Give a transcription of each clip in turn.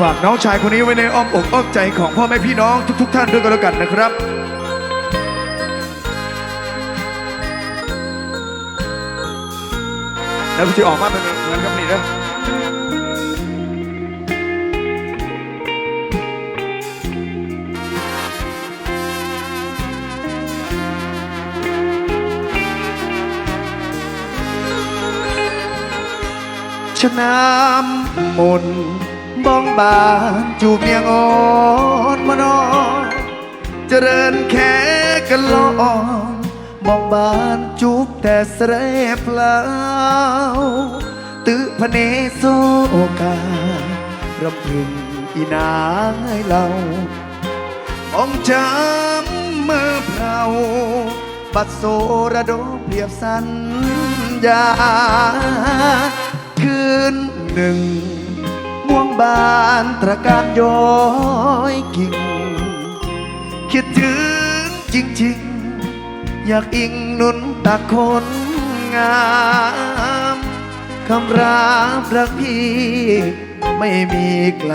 ฝากน้องชายคนนี้ไว้ในอ้อมอกอ้อมใจของพ่อแม่พี่น้องทุก ๆ ท่านด้วยกันแล้วกันนะครับแล้วกูจะออกมาเป็นเหมือนกับนี่นะชะน้ำมนต์ บ้องบานจูบเมียงอ่อนมานอนเจริญแค่กันลอนมองบานจูบแต่เสรเปล่าตึพเนโซการำพึงอีนางให้เรามองจำเมื่อเพราปัดโซระดมเปรียบสัญญา คืนหนึ่ง ม่วงบานตระการย้อยกิ่ง คิดถึงจริงๆ อยากอิงนุนตาคนงามคำราบรักพี่ ไม่มีไกล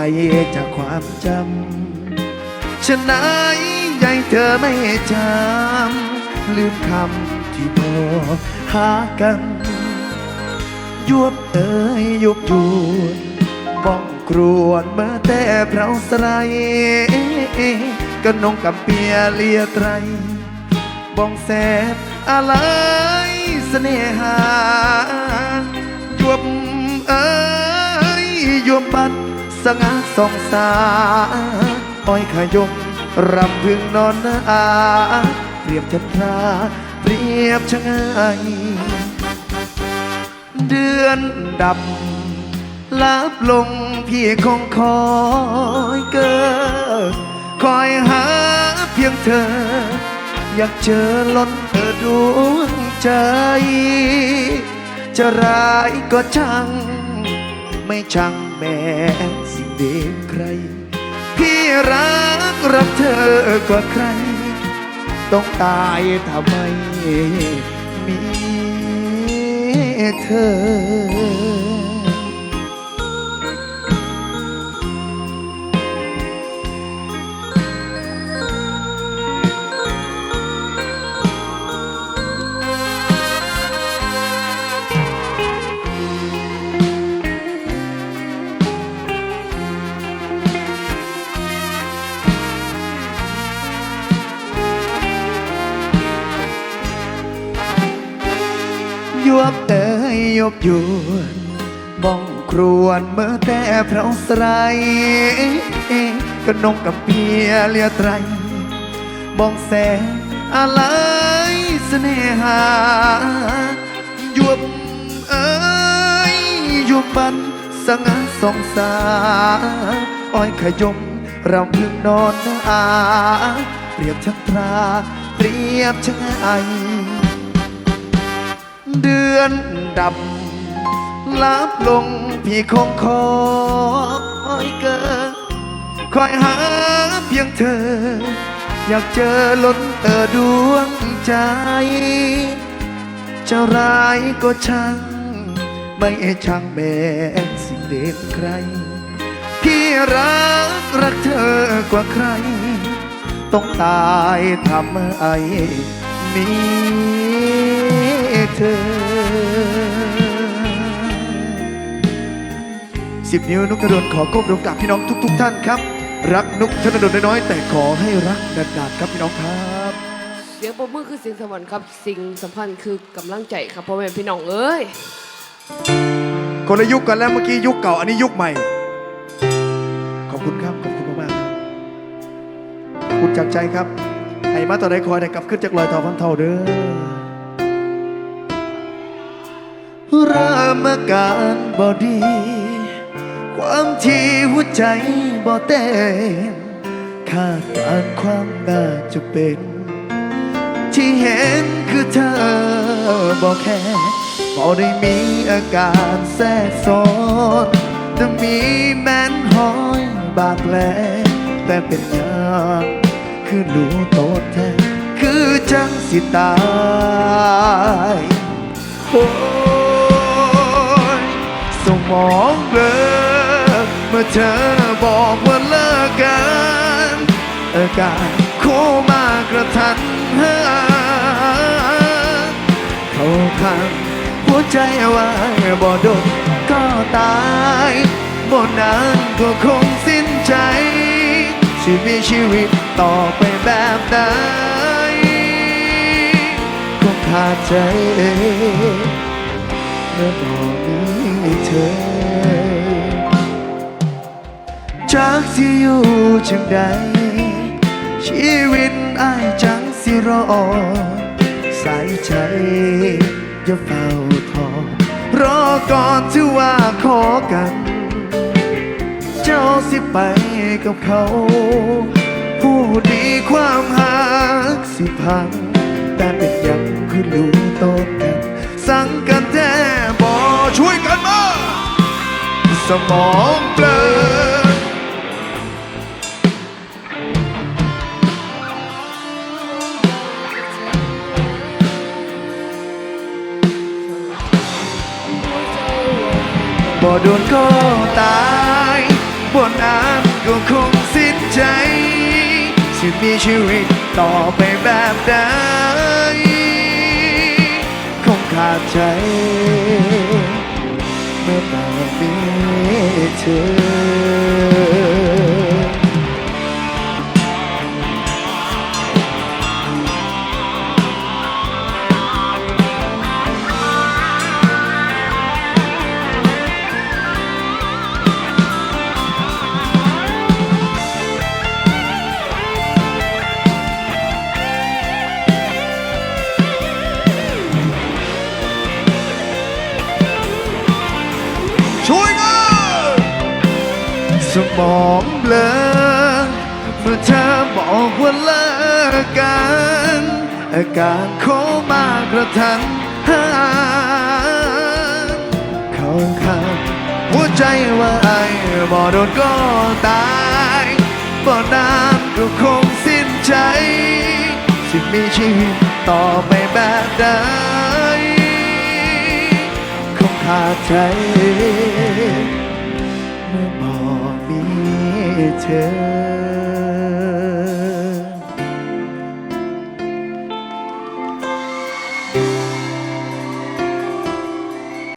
จากความจำฉะไหนใยเธอไม่จำลืมคำที่พอหากันยวบเอ้ยยุบยวน บ้องครวนเมื่อแต่เพราสไลก็นงกับเปียเลียไตรบ้องแสบอะไรเสน่หายวบเอ้ยยวบบัดสง่าสองสาอ้อยขยมรำพึงนอนอาเปรียบจันทราเปรียบชะงายเดือนดับ ลับลงพี่คงคอยเกิดคอยหาเพียงเธอ อยากเจอล้นเธอดวงใจ จะร้ายก็ช่าง ไม่ช่างแม้สิ่งเด็กใคร พี่รักรักเธอกว่าใคร ต้องตายทำไมมีเธอ ยวบเอ้ยยบยวนบ้องครวนเมื่อแต่เพราสไรก็นงกับเพียเลียไตรบ้องแสงอะไรเสน่หายวบเอ้ยยวบบันสง่าสงสาอ้อยขยมเรำพึงนอนอา เปรียบชักตราเปรียบชะไอ เดือนดับลับลงพี่คงคอยเกิดคอยหาเพียงเธอ อยากเจอล้นเออดวงใจ จะร้ายก็ช่าง ไม่ช่างแม้สิ่งเด็กใคร พี่รักรักเธอกว่าใคร ต้องตายทำไมมี เธอสิบนิ้วนุกธนดลขอก้มลงกับพี่น้องทุก ๆ ท่านครับ รักนุกธนดลน้อยๆแต่ขอให้รักนานๆครับพี่น้องครับเสียงปรบมือคือสิ่งสวรรค์ครับ สิ่งสำคัญคือกำลังใจครับพ่อแม่พี่น้องเอ้ยคนละยุคกันแล้วเมื่อกี้ยุคเก่าอันนี้ยุคใหม่ ขอบคุณครับขอบคุณมากๆครับขอบคุณจากใจครับให้มาต่อได้คอยได้กลับขึ้นจากลอยต่อพันเท่าเด้อ รามการบอดี ความที่หัวใจบ่เต้นคาดการความน่าจะเป็น ที่เห็นคือเธอบอกแค่พอได้มีอาการแทรกซ้อนแต่มีแม้นห้อยบาดแผลแต่เป็นยางคือหนูโตแท้คือจังสิตายโอ้ย สมองเบลอเมื่อเธอบอกว่าเลิกกันอาการโคมากระทันหันเขาขังหัวใจไว้บ่โดนก็ตายบ่นานก็คงสิ้นใจสิมีชีวิตต่อไปแบบไหนคงขาดใจ เมื่อบ่มีเธอ จากสิอยู่จังใด ชีวิตอ้ายจังสิรอใส่ใจอย่าเฝ้าทอรอก่อนที่ว่าขอกัน เจ้าสิไปกับเขา ผู้ดีความหักสิพังแต่เป็นยังคือรู้ต้นกัน สั่งกันแท้ ช่วยกันมาสมองเปลอบ่โดนก็ตายบ่นานก็คงสิ้นใจสิมีชีวิตต่อไปแบบใดคงขาดใจ เมื่อบ่มีเธอ สมองเบลอเมื่อเธอบอกว่าเลิกกันอาการโคมากระทันหันเข้าข้างหัวใจว่าไอ้บ่โดนก็ตายบ่นานก็คงสิ้นใจ สิมีชีวิตต่อไปแบบใดคงขาดใจเมื่อบอก 天。